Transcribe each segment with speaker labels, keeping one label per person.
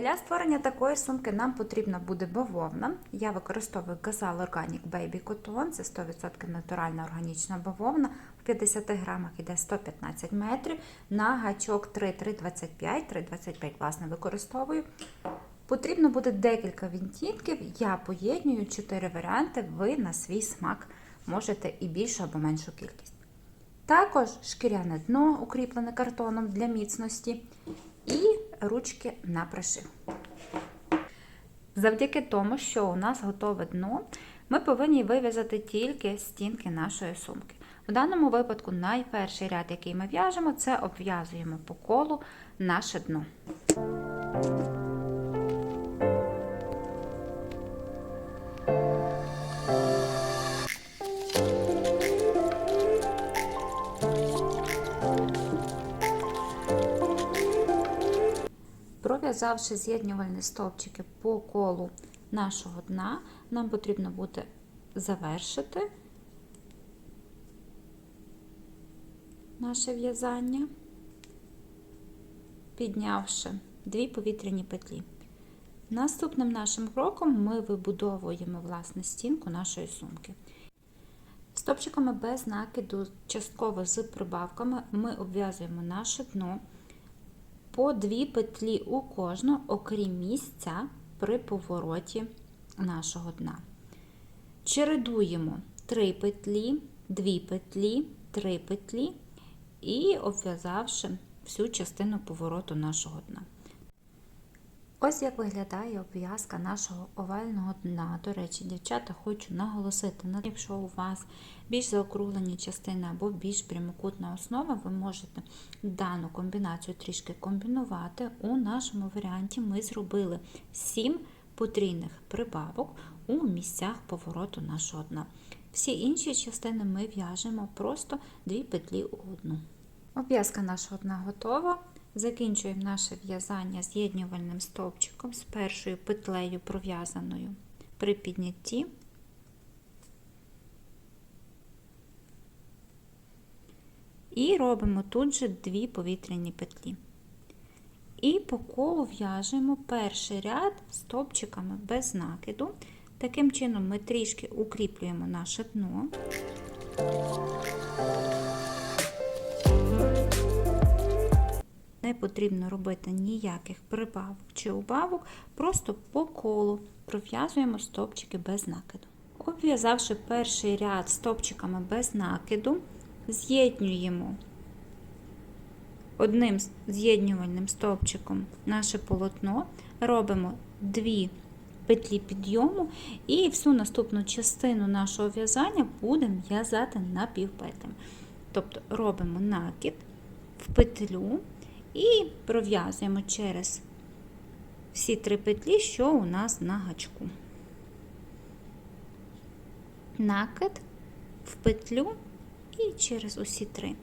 Speaker 1: Для створення такої сумки нам потрібна буде бавовна. Я використовую Gazal Organic Baby Cotton, це 100% натуральна органічна бавовна. В 50 грамах йде 115 метрів. На гачок 3,325, 3,25 власне використовую. Потрібно буде декілька відтінків. Я поєднюю 4 варіанти, ви на свій смак можете і більшу або меншу кількість. Також шкіряне дно, укріплене картоном для міцності, і ручки на пришив. Завдяки тому, що у нас готове дно, ми повинні вив'язати тільки стінки нашої сумки. В даному випадку найперший ряд, який ми в'яжемо, це обв'язуємо по колу наше дно. Пров'язавши з'єднювальні стовпчики по колу нашого дна, нам потрібно буде завершити наше в'язання, піднявши дві повітряні петлі. Наступним нашим кроком ми вибудовуємо власне стінку нашої сумки. Стопчиками без накиду, частково з прибавками, ми обв'язуємо наше дно по дві петлі у кожну, окрім місця при повороті нашого дна. Чередуємо 3 петлі, 2 петлі, 3 петлі і обв'язавши всю частину повороту нашого дна. Ось як виглядає обв'язка нашого овального дна. До речі, дівчата, хочу наголосити, якщо у вас більш заокруглені частини або більш прямокутна основа, ви можете дану комбінацію трішки комбінувати. У нашому варіанті ми зробили 7 потрійних прибавок у місцях повороту нашого дна. Всі інші частини ми в'яжемо просто 2 петлі у одну. Обв'язка нашого дна готова. Закінчуємо наше в'язання з'єднювальним стовпчиком з першою петлею пров'язаною при піднятті. І робимо тут же дві повітряні петлі. І по колу в'яжемо перший ряд стовпчиками без накиду. Таким чином ми трішки укріплюємо наше дно. Не потрібно робити ніяких прибавок чи убавок, просто по колу пров'язуємо стовпчики без накиду. Обв'язавши перший ряд стовпчиками без накиду, з'єднуємо одним з'єднювальним стовпчиком наше полотно, робимо дві петлі підйому і всю наступну частину нашого в'язання будемо в'язати напівпетлями. Тобто робимо накид в петлю. І пров'язуємо через всі три петлі, що у нас на гачку. Накид в петлю і через усі три.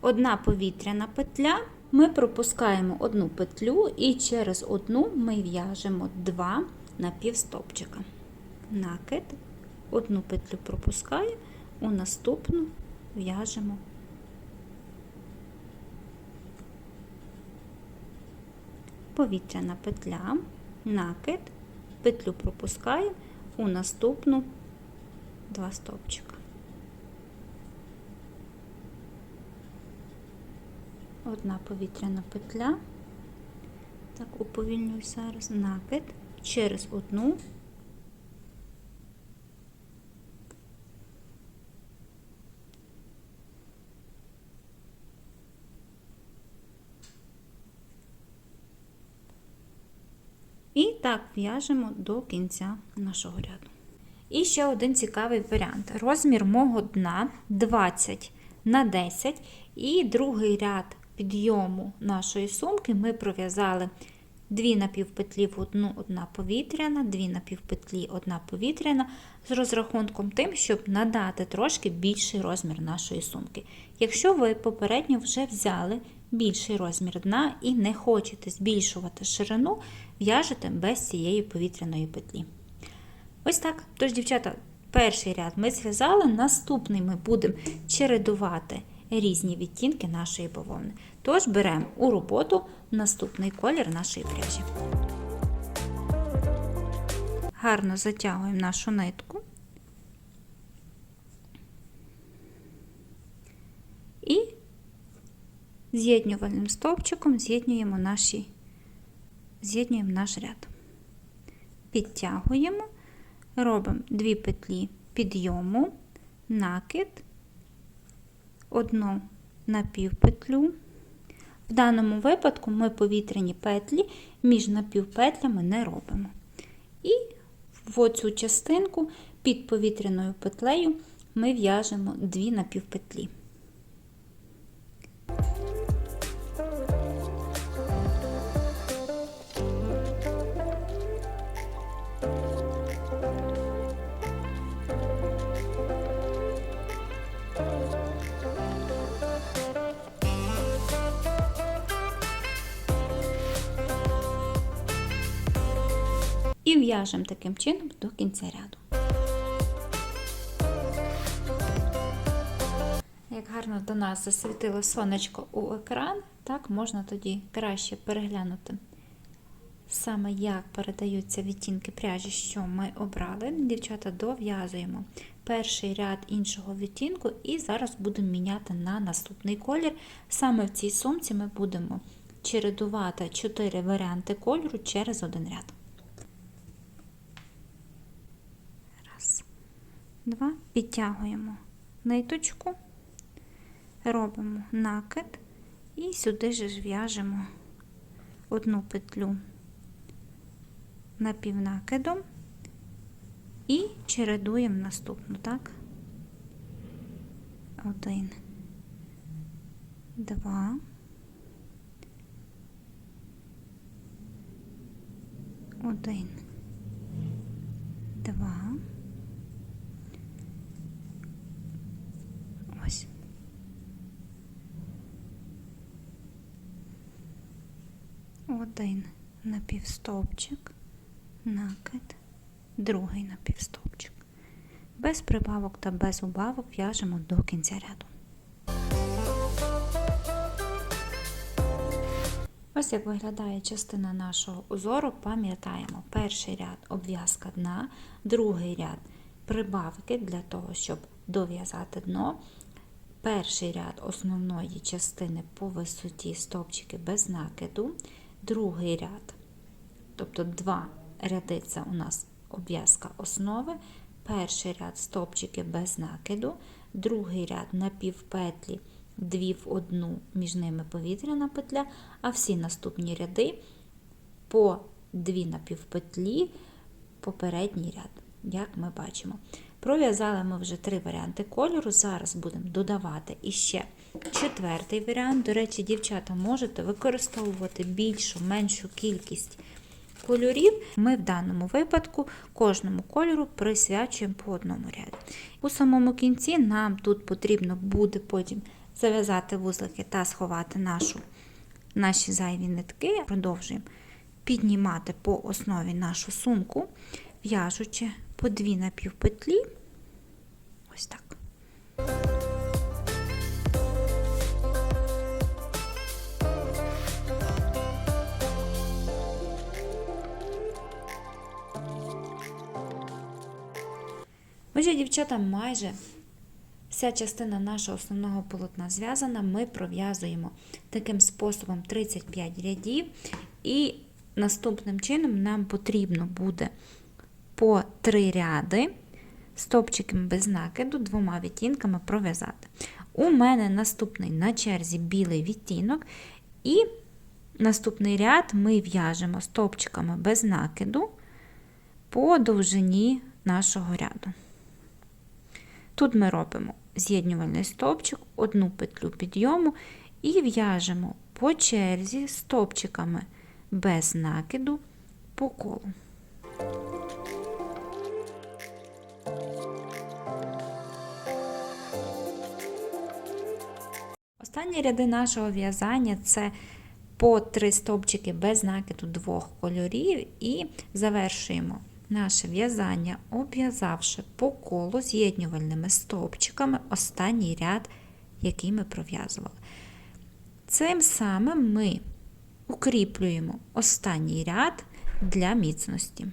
Speaker 1: Одна повітряна петля, ми пропускаємо одну петлю і через одну ми в'яжемо два напівстопчика. Накид, одну петлю пропускаю, у наступну в'яжемо повітряна петля, накид, петлю пропускаємо у наступну два стовпчика. Одна повітряна петля, так, уповільнюю зараз, накид, через одну. І так в'яжемо до кінця нашого ряду. І ще один цікавий варіант. Розмір мого дна 20 на 10, і другий ряд підйому нашої сумки ми пров'язали дві напівпетлі в одну, одна повітряна, дві напівпетлі, одна повітряна, з розрахунком тим, щоб надати трошки більший розмір нашої сумки. Якщо ви попередньо вже взяли більший розмір дна і не хочете збільшувати ширину, в'яжете без цієї повітряної петлі. Ось так. Тож, дівчата, перший ряд ми зв'язали, наступний ми будемо чередувати різні відтінки нашої бавовни. Тож беремо у роботу наступний колір нашої пряжі. Гарно затягуємо нашу нитку. І з'єднювальним стовпчиком з'єднуємо наші з'єднуємо наш ряд. Підтягуємо, робимо дві петлі підйому, накид, одну напівпетлю. В даному випадку ми повітряні петлі між напівпетлями не робимо. І в оцю частинку під повітряною петлею ми в'яжемо дві напівпетлі. В'яжемо таким чином до кінця ряду. Як гарно до нас засвітило сонечко у екран, так можна тоді краще переглянути саме як передаються відтінки пряжі, що ми обрали. Дівчата дов'язуємо перший ряд іншого відтінку, і зараз будемо міняти на наступний колір. Саме в цій сумці ми будемо чередувати 4 варіанти кольору через один ряд. Два. підтягуємо ниточку, робимо накид і сюди же ж в'яжемо одну петлю напівнакидом і чередуємо наступну, так? Один, два. Один. Один напівстовпчик, накид, другий напівстовпчик. Без прибавок та без убавок в'яжемо до кінця ряду. Ось як виглядає частина нашого узору, пам'ятаємо, перший ряд обв'язка дна, другий ряд прибавки для того, щоб дов'язати дно. Перший ряд основної частини по висоті стовпчики без накиду, другий ряд, тобто два ряди це у нас обв'язка основи, перший ряд стовпчики без накиду, другий ряд напівпетлі, дві в одну, між ними повітряна петля, а всі наступні ряди по дві напівпетлі, попередній ряд, як ми бачимо. Пров'язали ми вже три варіанти кольору. Зараз будемо додавати іще четвертий варіант. До речі, дівчата, можете використовувати більшу, меншу кількість кольорів. Ми в даному випадку кожному кольору присвячуємо по одному ряду. У самому кінці нам тут потрібно буде потім зав'язати вузлики та сховати нашу, наші зайві нитки. Продовжуємо піднімати по основі нашу сумку, в'яжучи по дві напівпетлі. Ось так. Отже, дівчата, майже вся частина нашого основного полотна зв'язана, ми пров'язуємо таким способом 35 рядів, і наступним чином нам потрібно буде по 3 ряди стопчиками без накиду двома відтінками пров'язати. У мене наступний на черзі білий відтінок, і наступний ряд ми в'яжемо стопчиками без накиду по довжині нашого ряду. Тут ми робимо з'єднювальний стовпчик, одну петлю підйому і в'яжемо по черзі стовпчиками без накиду по колу. Останні ряди нашого в'язання це по три стовпчики без накиду двох кольорів і завершуємо наше в'язання, обв'язавши по колу з'єднювальними стовпчиками останній ряд, який ми пров'язували. Цим самим ми укріплюємо останній ряд для міцності.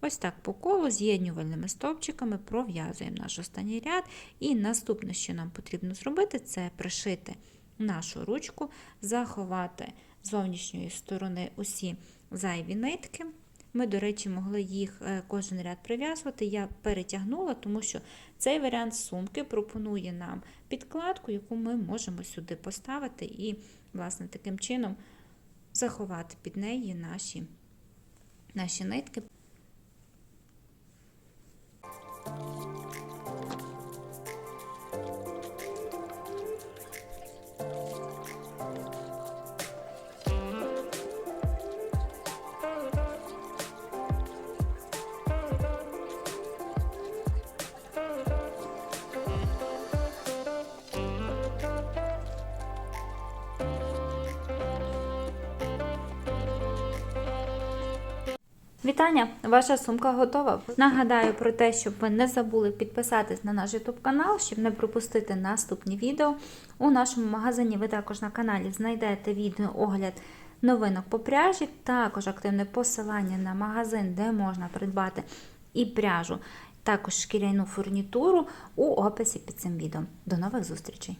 Speaker 1: Ось так по колу з'єднювальними стовпчиками пров'язуємо наш останній ряд. І наступне, що нам потрібно зробити, це пришити нашу ручку, заховати з зовнішньої сторони усі зайві нитки. Ми, до речі, могли їх е, кожен ряд прив'язувати. Я перетягнула, тому що цей варіант сумки пропонує нам підкладку, яку ми можемо сюди поставити і, власне, таким чином заховати під неї наші, наші нитки. Вітання! Ваша сумка готова. Нагадаю про те, щоб ви не забули підписатись на наш YouTube канал, щоб не пропустити наступні відео. У нашому магазині ви також на каналі знайдете відео огляд новинок по пряжі, також активне посилання на магазин, де можна придбати і пряжу, також шкіряну фурнітуру у описі під цим відео. До нових зустрічей!